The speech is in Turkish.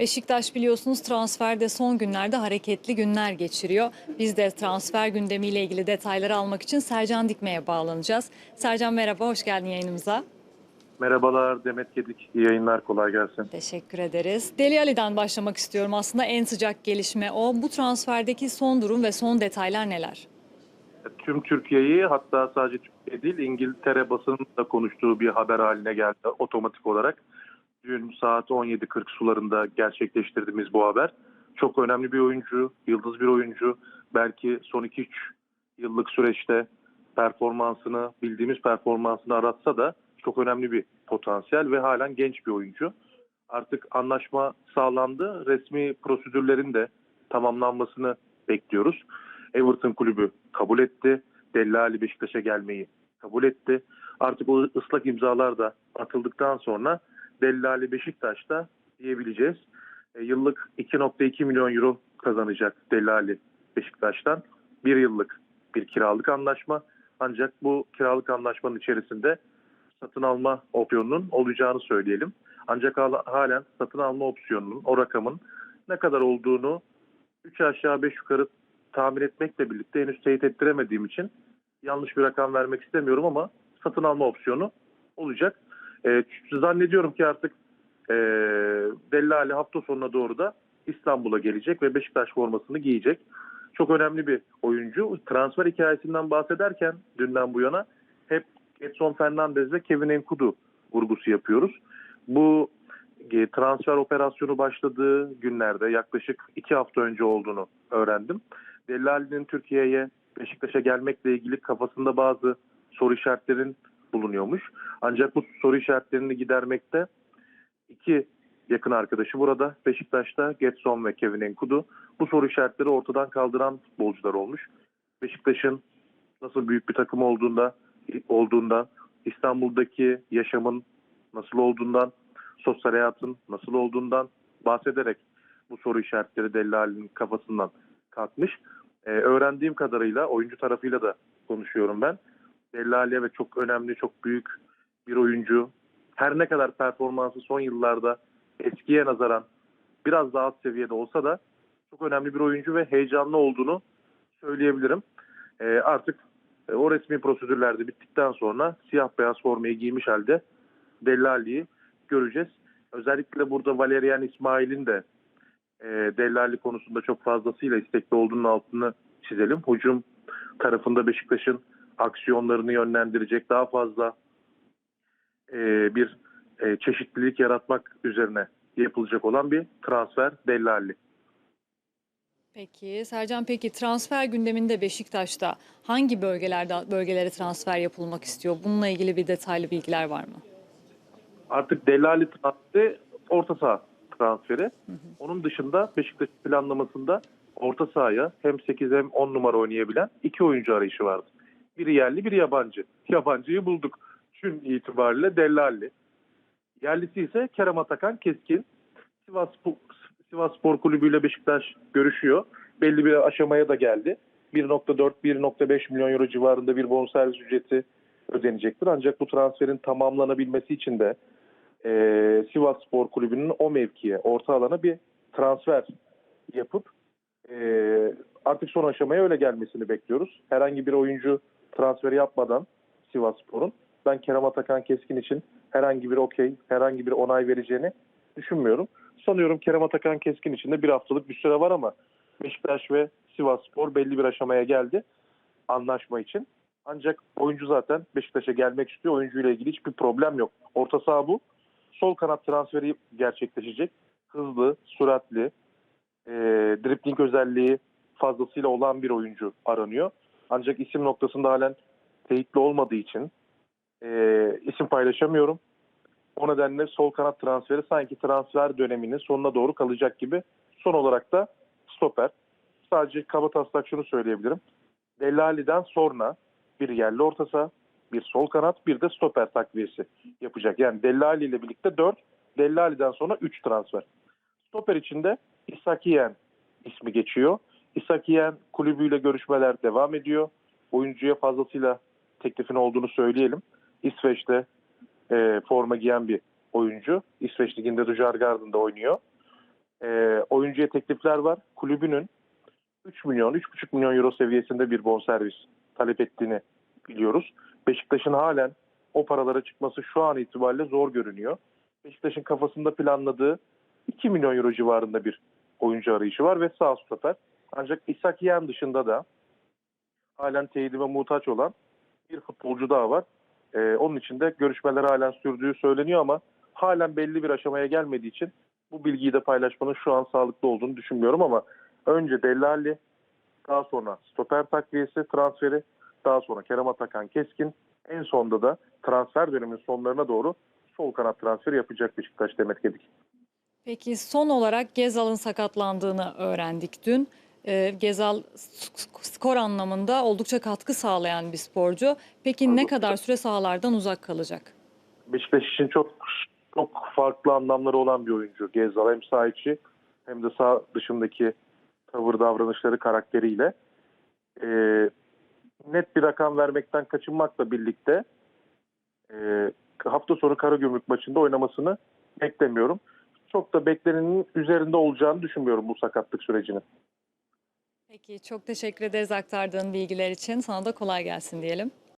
Beşiktaş biliyorsunuz transferde son günlerde hareketli günler geçiriyor. Biz de transfer gündemiyle ilgili detayları almak için Sercan Dikme'ye bağlanacağız. Sercan merhaba, hoş geldin yayınımıza. Merhabalar Demet Gedik. İyi yayınlar kolay gelsin. Teşekkür ederiz. Deli Ali'den başlamak istiyorum. Aslında en sıcak gelişme o. Bu transferdeki son durum ve son detaylar neler? Tüm Türkiye'yi hatta sadece Türkiye değil İngiltere basının da konuştuğu bir haber haline geldi otomatik olarak. Dün saat 17.40 sularında gerçekleştirdiğimiz bu haber. Çok önemli bir oyuncu, yıldız bir oyuncu. Belki son 2-3 yıllık süreçte performansını, bildiğimiz performansını aratsa da çok önemli bir potansiyel ve halen genç bir oyuncu. Artık anlaşma sağlandı. Resmi prosedürlerin de tamamlanmasını bekliyoruz. Everton kulübü kabul etti. Dellali Beşiktaş'a gelmeyi kabul etti. Artık o ıslak imzalar da atıldıktan sonra Dellali Beşiktaş'ta diyebileceğiz. E, yıllık 2.2 milyon euro kazanacak Dellali Beşiktaş'tan. Bir yıllık bir kiralık anlaşma. Ancak bu kiralık anlaşmanın içerisinde satın alma opsiyonunun olacağını söyleyelim. Ancak halen satın alma opsiyonunun, o rakamın ne kadar olduğunu 3 aşağı 5 yukarı tahmin etmekle birlikte henüz teyit ettiremediğim için yanlış bir rakam vermek istemiyorum ama satın alma opsiyonu olacak. Ee, zannediyorum ki artık e, Dellali hafta sonuna doğru da İstanbul'a gelecek ve Beşiktaş formasını giyecek. Çok önemli bir oyuncu. Transfer hikayesinden bahsederken dünden bu yana hep Edson Fernandez ve Kevin Enkudu vurgusu yapıyoruz. Bu e, transfer operasyonu başladığı günlerde yaklaşık iki hafta önce olduğunu öğrendim. Dellali'nin Türkiye'ye Beşiktaş'a gelmekle ilgili kafasında bazı soru işaretlerin bulunuyormuş. Ancak bu soru işaretlerini gidermekte iki yakın arkadaşı burada. Beşiktaş'ta Getson ve Kevin Enkudu bu soru işaretleri ortadan kaldıran futbolcular olmuş. Beşiktaş'ın nasıl büyük bir takım olduğunda olduğundan, İstanbul'daki yaşamın nasıl olduğundan, sosyal hayatın nasıl olduğundan bahsederek bu soru işaretleri Dellali'nin kafasından kalkmış. Ee, öğrendiğim kadarıyla oyuncu tarafıyla da konuşuyorum ben. Dellali ve çok önemli, çok büyük bir oyuncu. Her ne kadar performansı son yıllarda eskiye nazaran biraz daha alt seviyede olsa da çok önemli bir oyuncu ve heyecanlı olduğunu söyleyebilirim. Ee, artık e, o resmi prosedürler de bittikten sonra siyah beyaz formayı giymiş halde Dellali'yi göreceğiz. Özellikle burada Valerian İsmail'in de e, Dellali konusunda çok fazlasıyla istekli olduğunun altını çizelim. Hücum tarafında Beşiktaş'ın aksiyonlarını yönlendirecek daha fazla e, bir e, çeşitlilik yaratmak üzerine yapılacak olan bir transfer Dellali. Peki Sercan peki transfer gündeminde Beşiktaş'ta hangi bölgelerde bölgelere transfer yapılmak istiyor? Bununla ilgili bir detaylı bilgiler var mı? Artık Delali transferi orta saha transferi. Onun dışında Beşiktaş planlamasında orta sahaya hem 8 hem 10 numara oynayabilen iki oyuncu arayışı vardı. Biri yerli, biri yabancı. Yabancıyı bulduk. Dün itibariyle Dellali. Yerlisi ise Kerem Atakan Keskin. Sivas, Sivas Spor Kulübü ile Beşiktaş görüşüyor. Belli bir aşamaya da geldi. 1.4-1.5 milyon euro civarında bir bonservis ücreti ödenecektir. Ancak bu transferin tamamlanabilmesi için de e, Sivas Spor Kulübü'nün o mevkiye, orta alana bir transfer yapıp e, artık son aşamaya öyle gelmesini bekliyoruz. Herhangi bir oyuncu transferi yapmadan Sivas Spor'un ben Kerem Atakan Keskin için herhangi bir okey, herhangi bir onay vereceğini düşünmüyorum. Sanıyorum Kerem Atakan Keskin için de bir haftalık bir süre var ama Beşiktaş ve Sivas Spor belli bir aşamaya geldi anlaşma için. Ancak oyuncu zaten Beşiktaş'a gelmek istiyor. Oyuncuyla ilgili hiçbir problem yok. Orta saha bu. Sol kanat transferi gerçekleşecek. Hızlı, süratli, e, dribling özelliği fazlasıyla olan bir oyuncu aranıyor. Ancak isim noktasında halen teyitli olmadığı için e, isim paylaşamıyorum. O nedenle sol kanat transferi sanki transfer döneminin sonuna doğru kalacak gibi. Son olarak da stoper. Sadece kaba taslak şunu söyleyebilirim. Delali'den sonra bir yerli orta saha, bir sol kanat, bir de stoper takviyesi yapacak. Yani Dellali ile birlikte 4, Dellali'den sonra 3 transfer. Stoper içinde İsakiyen ismi geçiyor. İsakiyen kulübüyle görüşmeler devam ediyor. Oyuncuya fazlasıyla teklifin olduğunu söyleyelim. İsveç'te e, forma giyen bir oyuncu. İsveç Ligi'nde Dujargarden'da oynuyor. e, oyuncuya teklifler var. Kulübünün 3 milyon, 3,5 milyon euro seviyesinde bir bonservis talep ettiğini biliyoruz. Beşiktaş'ın halen o paralara çıkması şu an itibariyle zor görünüyor. Beşiktaş'ın kafasında planladığı 2 milyon euro civarında bir oyuncu arayışı var ve sağ stoper. Ancak İshak Yen dışında da halen teyidi ve muhtaç olan bir futbolcu daha var. Ee, onun için de görüşmeler halen sürdüğü söyleniyor ama halen belli bir aşamaya gelmediği için bu bilgiyi de paylaşmanın şu an sağlıklı olduğunu düşünmüyorum ama önce Dellali, daha sonra stoper takviyesi, transferi, daha sonra Kerem Atakan Keskin, en sonda da transfer döneminin sonlarına doğru sol kanat transferi yapacak Beşiktaş Demet Gedik. Peki son olarak Gezal'ın sakatlandığını öğrendik dün. Ee, Gezal sk- skor anlamında oldukça katkı sağlayan bir sporcu. Peki ne kadar süre sahalardan uzak kalacak? Beşiktaş için çok çok farklı anlamları olan bir oyuncu Gezzal. Hem saha içi hem de saha dışındaki tavır davranışları karakteriyle. Ee, net bir rakam vermekten kaçınmakla birlikte e, hafta sonu Karagümrük maçında oynamasını beklemiyorum. Çok da beklenenin üzerinde olacağını düşünmüyorum bu sakatlık sürecinin. Peki çok teşekkür ederiz aktardığın bilgiler için. Sana da kolay gelsin diyelim.